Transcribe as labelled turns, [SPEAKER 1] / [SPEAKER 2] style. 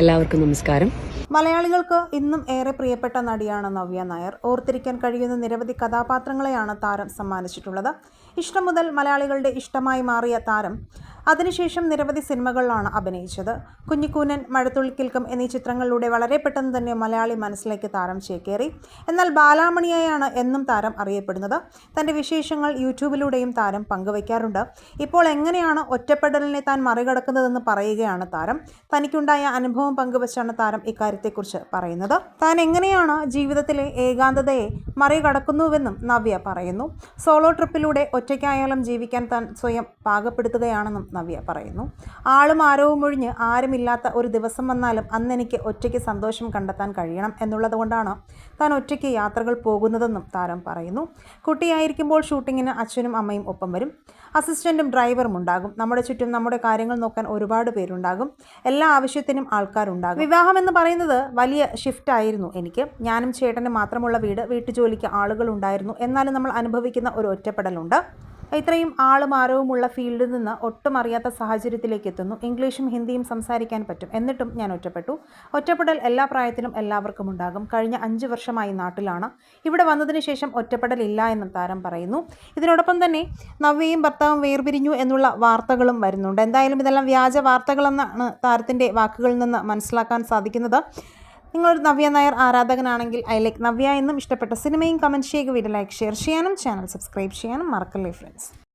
[SPEAKER 1] എല്ലാവർക്കും നമസ്കാരം.
[SPEAKER 2] മലയാളികൾക്ക് ഇന്നും ഏറെ പ്രിയപ്പെട്ട നടിയാണ് നവ്യ നായർ. ഓർത്തിരിക്കാൻ കഴിയുന്ന നിരവധി കഥാപാത്രങ്ങളെയാണ് താരം സമ്മാനിച്ചിട്ടുള്ളത്. ഇഷ്ടം മുതൽ മലയാളികളുടെ ഇഷ്ടമായി മാറിയ താരം അതിനുശേഷം നിരവധി സിനിമകളിലാണ് അഭിനയിച്ചത്. കുഞ്ഞിക്കൂനൻ മഴത്തുള്ളിക്കിൽക്കം എന്നീ ചിത്രങ്ങളിലൂടെ വളരെ പെട്ടെന്ന് തന്നെ മലയാളി മനസ്സിലേക്ക് താരം ചേക്കേറി. എന്നാൽ ബാലാമണിയായാണ് എന്നും താരം അറിയപ്പെടുന്നത്. തന്റെ വിശേഷങ്ങൾ യൂട്യൂബിലൂടെയും താരം പങ്കുവയ്ക്കാറുണ്ട്. ഇപ്പോൾ എങ്ങനെയാണ് ഒറ്റപ്പെടലിനെ താൻ മറികടക്കുന്നതെന്ന് പറയുകയാണ് താരം. തനിക്കുണ്ടായ അനുഭവം പങ്കുവച്ചാണ് താരം ഇക്കാര്യത്തെക്കുറിച്ച് പറയുന്നത്. താൻ എങ്ങനെയാണ് ജീവിതത്തിലെ ഏകാന്തതയെ മറികടക്കുന്നുവെന്നും നവ്യ പറയുന്നു. സോളോ ട്രിപ്പിലൂടെ ഒറ്റയ്ക്കായാലും ജീവിക്കാൻ താൻ സ്വയം പാകപ്പെടുത്തുകയാണെന്നും നവ്യ പറയുന്നു. ആളും ആരവും ഒഴിഞ്ഞ് ആരുമില്ലാത്ത ഒരു ദിവസം വന്നാലും അന്നെനിക്ക് ഒറ്റയ്ക്ക് സന്തോഷം കണ്ടെത്താൻ കഴിയണം എന്നുള്ളതുകൊണ്ടാണ് താൻ ഒറ്റയ്ക്ക് യാത്രകൾ പോകുന്നതെന്നും താരം പറയുന്നു. കുട്ടിയായിരിക്കുമ്പോൾ ഷൂട്ടിങ്ങിന് അച്ഛനും അമ്മയും ഒപ്പം വരും. അസിസ്റ്റന്റും ഡ്രൈവറും ഉണ്ടാകും. നമ്മുടെ ചുറ്റും നമ്മുടെ കാര്യങ്ങൾ നോക്കാൻ ഒരുപാട് പേരുണ്ടാകും. എല്ലാ ആവശ്യത്തിനും ആൾക്കാരുണ്ടാകും. വിവാഹം എന്ന് പറയുന്നത് വലിയ ഷിഫ്റ്റ് ആയിരുന്നു എനിക്ക്. ഞാനും ചേട്ടനും മാത്രമുള്ള വീട് വീട്ടുജോലിക്ക് ആളുകൾ ഉണ്ടായിരുന്നു. എന്നാലും നമ്മൾ അനുഭവിക്കുന്ന ഒരു ഒറ്റപ്പെടലുണ്ട്. ഇത്രയും ആളും ആരവുമുള്ള ഫീൽഡിൽ നിന്ന് ഒട്ടും അറിയാത്ത സാഹചര്യത്തിലേക്ക് എത്തുന്നു. ഇംഗ്ലീഷും ഹിന്ദിയും സംസാരിക്കാൻ പറ്റും. എന്നിട്ടും ഞാൻ ഒറ്റപ്പെട്ടു. ഒറ്റപ്പെടൽ എല്ലാ പ്രായത്തിലും എല്ലാവർക്കും ഉണ്ടാകും. കഴിഞ്ഞ അഞ്ച് വർഷമായി നാട്ടിലാണ്. ഇവിടെ വന്നതിന് ശേഷം ഒറ്റപ്പെടൽ ഇല്ല എന്ന് താരം പറയുന്നു. ഇതിനോടൊപ്പം തന്നെ നവ്യയും ഭർത്താവും വേർപിരിഞ്ഞു എന്നുള്ള വാർത്തകളും വരുന്നുണ്ട്. എന്തായാലും ഇതെല്ലാം വ്യാജ വാർത്തകളെന്നാണ് താരത്തിന്റെ വാക്കുകളിൽ നിന്ന് മനസ്സിലാക്കാൻ സാധിക്കുന്നത്. നിങ്ങളൊരു നവ്യ നായർ ആരാധകനാണെങ്കിൽ ഐ ലൈക്ക് നവ്യ എന്നും ഇഷ്ടപ്പെട്ട സിനിമയും കമന്റ് ചെയ്യുക. വീഡിയോ ലൈക്ക് ഷെയർ ചെയ്യാനും ചാനൽ സബ്സ്ക്രൈബ് ചെയ്യാനും മറക്കല്ലേ ഫ്രണ്ട്സ്